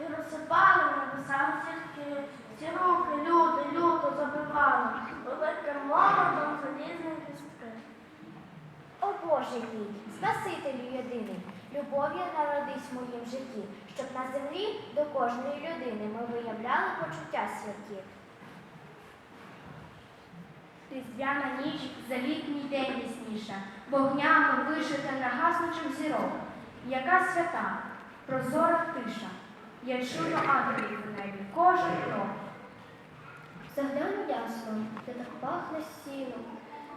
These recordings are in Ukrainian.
і розсипали на зірки. Ці руки люди люто забивали, великим молотом залізні кістки. О Боже мій, Спасителю єдиний, любов'ю народись в моїм житті, щоб на землі до кожної людини ми виявляли почуття святі. Різдвяна ніч за літній день ясніша, вогнями вишита на гаснучих зірок. Яка свята, прозора тиша. Я чую ангелів у небі, кожен крок. Загляну ясно, де так пахне сіном,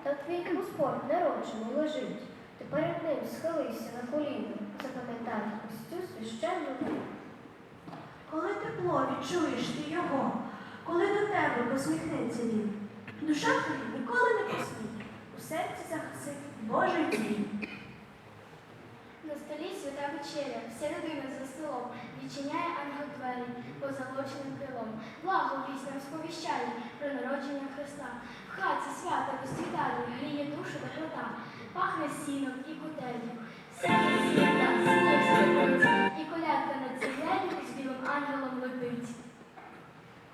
та твій Господь народжений лежить. Ти перед ним схилився на коліно, запам'ятай ось цю священну мить. Коли тепло відчуєш ти його, коли до тебе посміхнеться він, душа твоя ніколи не посміє, у серці захисить Божий дім. На вечеря, вся людина за столом, відчиняє ангел двері позолоченим крилом. Благо вість нам сповіщає про народження Христа. В хаті свята розцвітає, гріє душу та плота, пахне сіном і кутелью. Серце сніг скрипить, і колядка над землею з білим ангелом летить.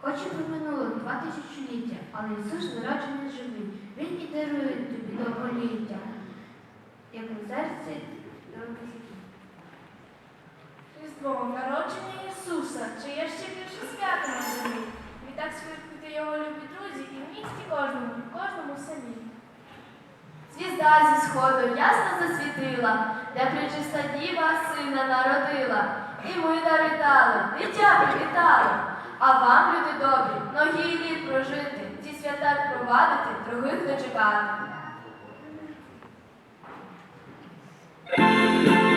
Хоч і проминуло два тисячоліття, але Ісус народжений живий. Він і дарує тобі довголіття, як у серці Різдво, народження Ісуса, чи є ще більше свята на землі? Відтак святкуйте його любі друзі і в місті кожному, кожному селі. Звізда зі сходу ясно засвітила, де причиста діва сина народила. І ми наритали, дитя привітали. А вам, люди добрі, многі літ прожити, ці свята провадити, других дочекати.